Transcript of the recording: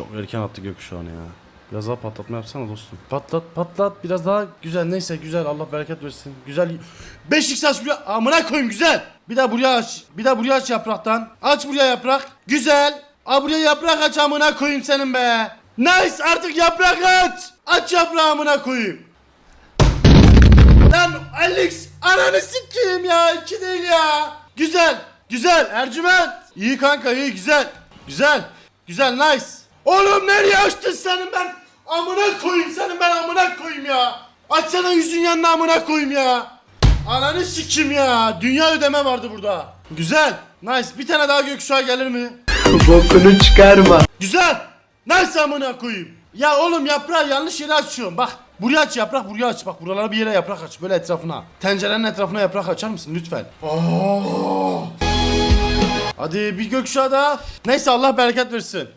Çok erken attı gökkuşağını ya. Biraz daha patlatma yapsana dostum. Patlat patlat biraz daha güzel neyse güzel Allah bereket versin. Güzel. 5x aç buraya amına koyayım güzel. Bir daha buraya aç. Bir daha buraya aç yapraktan. Aç buraya yaprak. Güzel. A buraya yaprak aç amına koyayım senin be. Nice artık yaprak aç. Aç yaprağı amına koyayım. Lan Alex ananı sikeyim ya iki değil ya. Güzel güzel Ercüment. İyi kanka iyi güzel. Güzel güzel nice. Oğlum nereye açtın senin ben amına koyayım senin ben amına koyayım ya. Açsana yüzün yanına amına koyayım ya. Ananı sikim ya. Dünya ödeme vardı burada. Güzel. Nice. Bir tane daha gökkuşağı gelir mi? Bokunu çıkarma. Güzel. Nice amına koyayım. Ya oğlum yaprağı yanlış yere açıyorum. Bak buraya aç yaprak buraya aç. Bak buralara bir yere yaprak aç. Böyle etrafına. Tencerenin etrafına yaprak açar mısın lütfen? Oo. Hadi bir gökkuşağı daha. Neyse Allah bereket versin.